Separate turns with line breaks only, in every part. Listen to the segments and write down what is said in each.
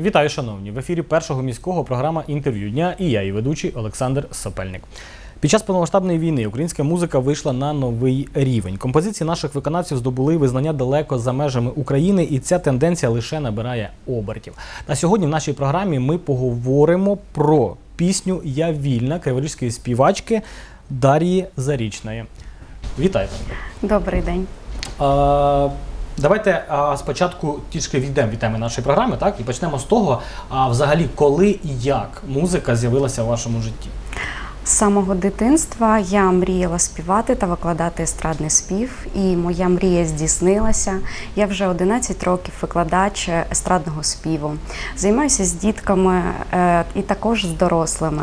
Вітаю, шановні! В ефірі першого міського програма інтерв'ю дня і я, її ведучий Олександр Сопельник. Під час повномасштабної війни українська музика вийшла на новий рівень. Композиції наших виконавців здобули визнання далеко за межами України, і ця тенденція лише набирає обертів. На сьогодні в нашій програмі ми поговоримо про пісню Я вільна криворізької співачки Дар'ї Зарічної. Вітаю!
Добрий день.
А, Давайте а, спочатку трішки відійдемо від теми нашої програми, так і почнемо з того, а, взагалі, коли і як музика з'явилася в вашому житті.
З самого дитинства я мріяла співати та викладати естрадний спів, і моя мрія здійснилася. Я вже 11 років викладач естрадного співу. Займаюся з дітками е, і також з дорослими.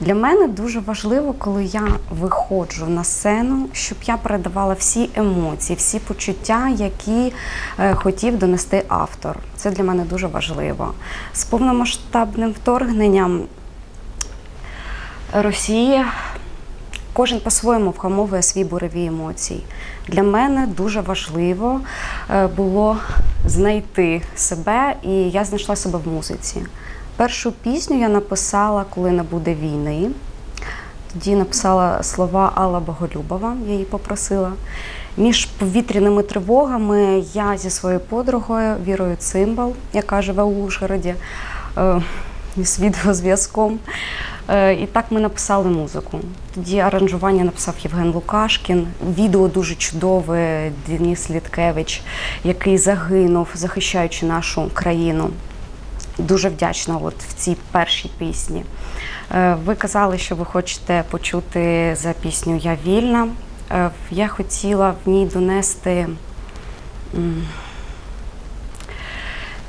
Для мене дуже важливо, коли я виходжу на сцену, щоб я передавала всі емоції, всі почуття, які е, хотів донести автор. Це для мене дуже важливо. З повномасштабним вторгненням Росія кожен по-своєму вхамовує свій буреві емоцій. Для мене дуже важливо е, було знайти себе, і я знайшла себе в музиці. Першу пісню я написала, коли не буде війни. Тоді написала слова Алла Боголюбова, я її попросила. Між повітряними тривогами я зі своєю подругою Вірою Цимбал, яка живе у Ужгороді, е, з відеозв'язком. Е, І так ми написали музику. Тоді аранжування написав Євген Лукашкін. Відео дуже чудове, Денис Літкевич, який загинув, захищаючи нашу країну. Дуже вдячна от в цій першій пісні. Е, Ви казали, що ви хочете почути за пісню Я вільна. Е, Я хотіла в ній донести.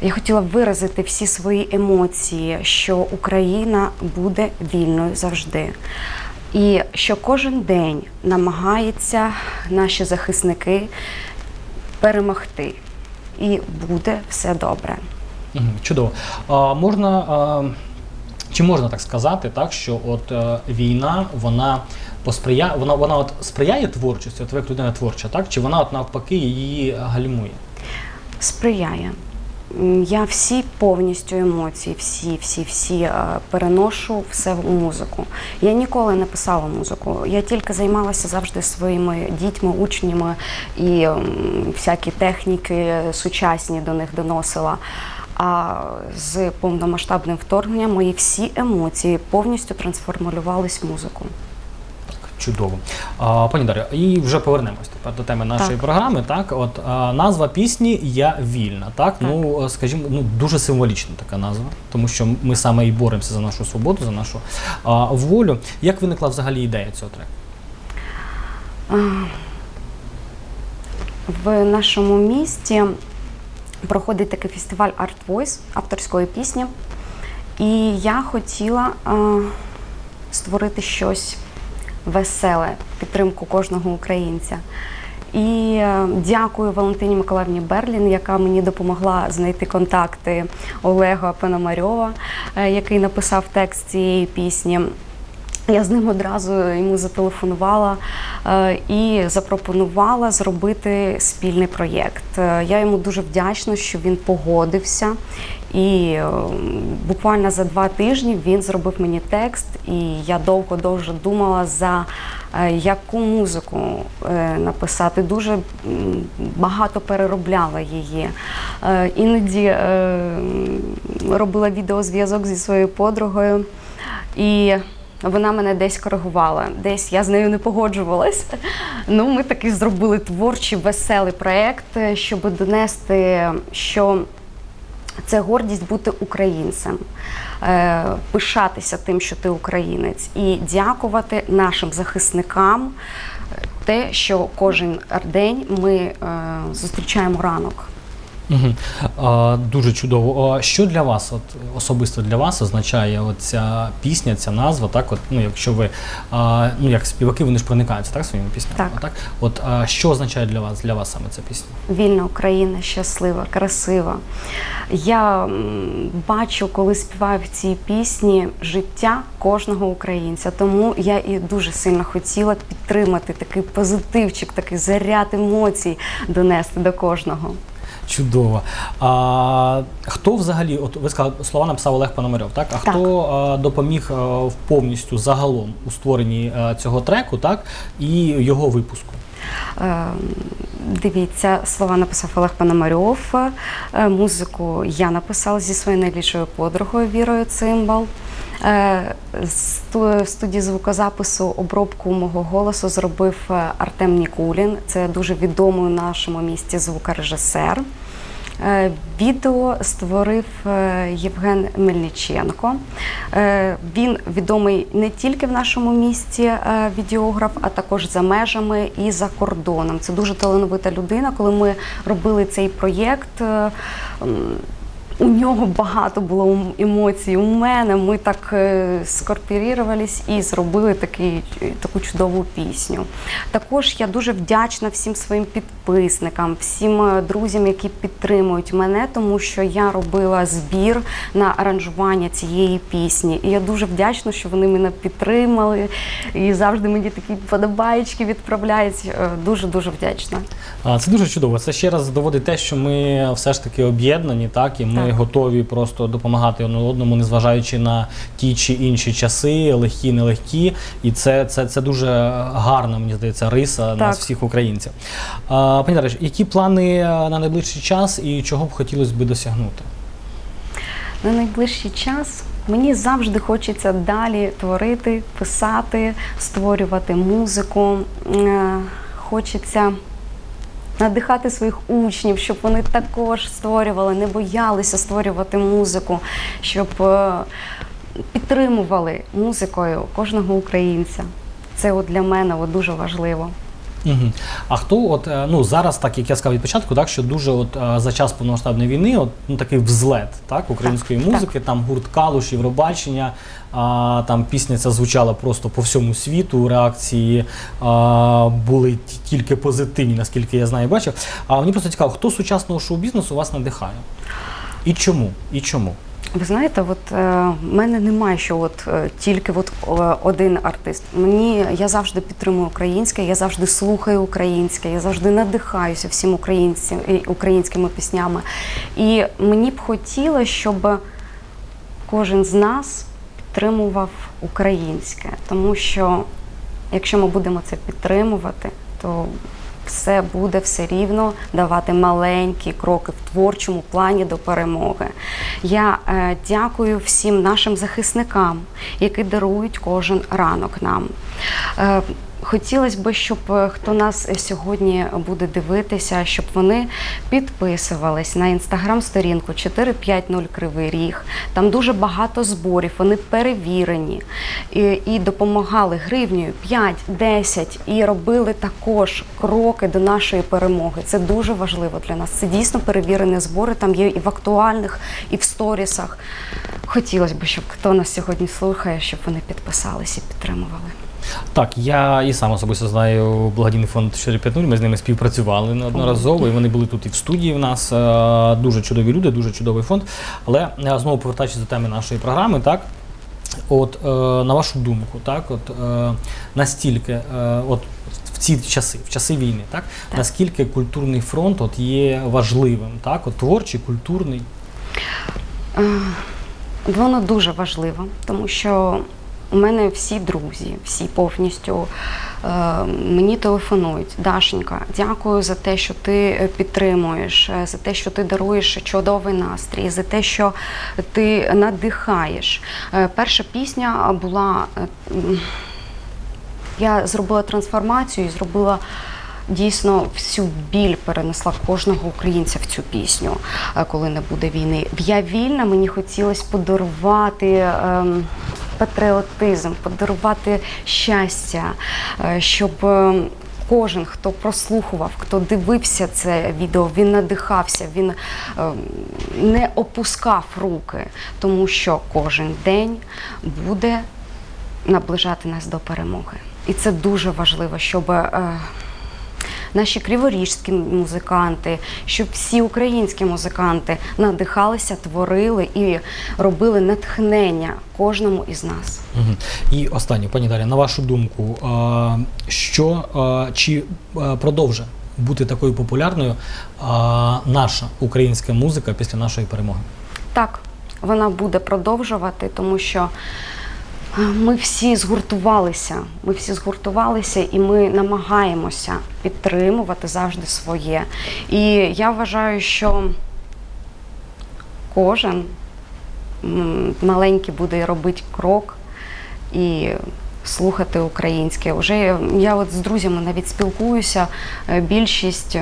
Я хотіла виразити всі свої емоції, що Україна буде вільною завжди. І що кожен день намагаються наші захисники перемогти. І буде все добре.
Чудово. А, можна, а, чи можна так сказати, так, що от е, війна, вона посприяє, вона, вона от сприяє творчості, от ви як людина творча, так? Чи вона от навпаки її гальмує?
сприяє. Я всі повністю емоції, всі, всі, всі е, переношу все в музику. Я ніколи не писала музику. Я тільки займалася завжди своїми дітьми, учнями і всякі техніки сучасні до них доносила. А з повномасштабним вторгненням мої всі емоції повністю трансформувались в музику.
Чудово. А, пані Дар'я, і вже повернемось тепер до теми нашої
Так.
програми. Так, от а, назва пісні Я вільна. Так, ну скажімо, ну дуже символічна така назва, тому що ми саме і боремося за нашу свободу, за нашу а, волю. Як виникла взагалі ідея цього треку?
В нашому місті проходить такий фестиваль Art Voice авторської пісні. І я хотіла е, створити щось веселе, підтримку кожного українця. І е, дякую Валентині Миколаївні Берлін, яка мені допомогла знайти контакти Олега Пономарьова, е, який написав текст цієї пісні. Я з ним одразу йому зателефонувала е, і запропонувала зробити спільний проєкт. Я йому дуже вдячна, що він погодився. І е, буквально за два тижні він зробив мені текст, і я довго дуже думала за е, яку музику е, написати. Дуже багато переробляла її. Іноді робила відеозв'язок зі своєю подругою. І вона мене десь коригувала, десь я з нею не погоджувалась. Ну, ми таки зробили творчий, веселий проєкт, щоб донести, що це гордість бути українцем, е, пишатися тим, що ти українець, і дякувати нашим захисникам е, те, що кожен день ми е, зустрічаємо ранок.
Угу. А, дуже чудово. А що для вас, от особисто для вас, означає от ця пісня, ця назва? Так, от ну, якщо ви а, ну як співаки, вони ж проникаються так своїми піснями.
Так.
так? От а, що означає для вас для вас саме ця пісня?
Вільна Україна, щаслива, красива. Я бачу, коли співаю в цій пісні життя кожного українця. Тому я і дуже сильно хотіла підтримати такий позитивчик, такий заряд емоцій донести до кожного.
Чудово. А, хто взагалі, от ви сказали, слова написав Олег Пономарьов, так? А
Так.
хто а, допоміг а, повністю загалом у створенні а, цього треку, так? І його випуску?
Е, Дивіться, слова написав Олег Пономарьов, е, музику я написала зі своєю найліпшою подругою Вірою Цимбал. Е, В студії звукозапису обробку мого голосу зробив е, Артем Нікулін. Це дуже відомий у нашому місті звукорежисер. Е, Відео створив Євген Мельниченко. Він відомий не тільки в нашому місті відеограф, а також за межами і за кордоном. Це дуже талановита людина. Коли ми робили цей проєкт, у нього багато було ем- емоцій. У мене ми так е, скорпорірувались і зробили такий, таку чудову пісню. Також я дуже вдячна всім своїм підписникам, всім е, друзям, які підтримують мене, тому що я робила збір на аранжування цієї пісні. І я дуже вдячна, що вони мене підтримали і завжди мені такі подобаєчки відправляють. Е, Дуже дуже вдячна.
Це дуже чудово. Це ще раз доводить те, що ми все ж таки об'єднані, так і ми
Так.
готові просто допомагати одне одному, незважаючи на ті чи інші часи, легкі, нелегкі. І це, це, це дуже гарна, мені здається, риса нас всіх українців. А, пані Дариш, які плани е, на найближчий час і чого б хотілося би досягнути?
На найближчий час мені завжди хочеться далі творити, писати, створювати музику. Е, Хочеться надихати своїх учнів, щоб вони також створювали, не боялися створювати музику, щоб е, підтримували музикою кожного українця. Це от для мене от дуже важливо.
Угу. А хто, от е, ну зараз, так як я сказав від початку, так що дуже от е, за час повномасштабної війни, от ну такий взлет так української
Так,
музики, там гурт Калуш, Євробачення, а, там пісня ця звучала просто по всьому світу. Реакції а, були тільки позитивні, наскільки я знаю, бачив. А мені просто цікаво, хто сучасного шоу-бізнесу вас надихає? І чому? І чому?
Ви знаєте, от е, в мене немає, що от е, тільки от один артист. Мені я завжди підтримую українське, я завжди слухаю українське, я завжди надихаюся всім українцям українськими піснями. І мені б хотілося, щоб кожен з нас підтримував українське, тому що якщо ми будемо це підтримувати, то все буде все рівно давати маленькі кроки в творчому плані до перемоги. Я е, дякую всім нашим захисникам, які дарують кожен ранок нам. Е, Хотілося б, щоб е, хто нас сьогодні буде дивитися, щоб вони підписувались на інстаграм-сторінку 450 Кривий Ріг. Там дуже багато зборів, вони перевірені і, і допомагали гривнею 5, 10 і робили також кроки до нашої перемоги. Це дуже важливо для нас. Це дійсно перевірені збори. Там є і в актуальних, і в сторісах. Хотілося б, щоб хто нас сьогодні слухає, щоб вони підписались і підтримували.
Так, я і сам особисто знаю благодійний фонд 450, Ми з ними співпрацювали неодноразово, і вони були тут і в студії в нас. Е, Дуже чудові люди, дуже чудовий фонд. Але е, знову повертаючись до теми нашої програми, так. От е, на вашу думку, так, от е, настільки, е, от в ці часи, в часи війни, так,
Так.
наскільки культурний фронт от є важливим, так, от творчий, культурний.
Е, Воно дуже важливо, тому що у мене всі друзі, всі повністю е, мені телефонують. Дашенька, дякую за те, що ти е, підтримуєш, е, за те, що ти даруєш чудовий настрій, за те, що ти надихаєш. Е, перша пісня була. е, я зробила трансформацію і зробила дійсно всю біль перенесла кожного українця в цю пісню, е, коли не буде війни. Я вільна, мені хотілося подарувати. ем, Патріотизм, подарувати щастя, е, щоб ем, кожен, хто прослухував, хто дивився це відео, він надихався, він ем, не опускав руки, тому що кожен день буде наближати нас до перемоги. І це дуже важливо, щоб е, наші криворіжські музиканти, щоб всі українські музиканти надихалися, творили і робили натхнення кожному із нас.
І останнє, пані Дар'я, на вашу думку, що чи продовжить бути такою популярною наша українська музика після нашої перемоги?
Так, вона буде продовжувати, тому що ми всі згуртувалися. Ми всі згуртувалися і ми намагаємося підтримувати завжди своє. І я вважаю, що кожен маленький буде робити крок і слухати українське. Уже я, от з друзями навіть спілкуюся, е, більшість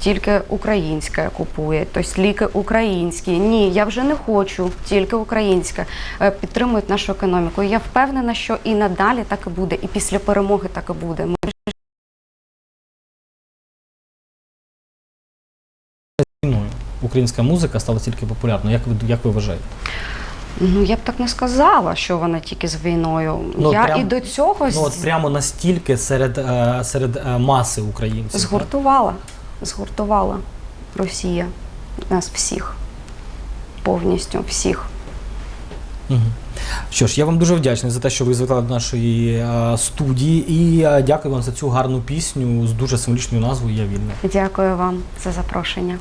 тільки українське купує, тобто ліки українські. Ні, я вже не хочу тільки українське. Е, Підтримують нашу економіку. І я впевнена, що і надалі так і буде, і після перемоги так і буде. Ми
українська музика стала тільки популярною. Як ви як ви вважаєте?
Ну я б так не сказала, що вона тільки з війною.
Ну,
я
прям-
і до цього
Ну от прямо настільки серед, е, серед е, маси українців. так?
Згуртувала, Росія нас всіх, повністю всіх.
Мгм. Що ж, я вам дуже вдячний за те, що ви звітали до нашої студії, і дякую вам за цю гарну пісню з дуже символічною назвою Я вільна.
Дякую вам за запрошення.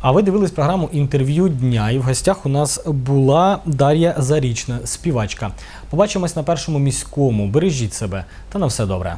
А ви дивились програму інтерв'ю дня, і в гостях у нас була Дар'я Зарічна, співачка. Побачимось на першому міському. Бережіть себе та на все добре.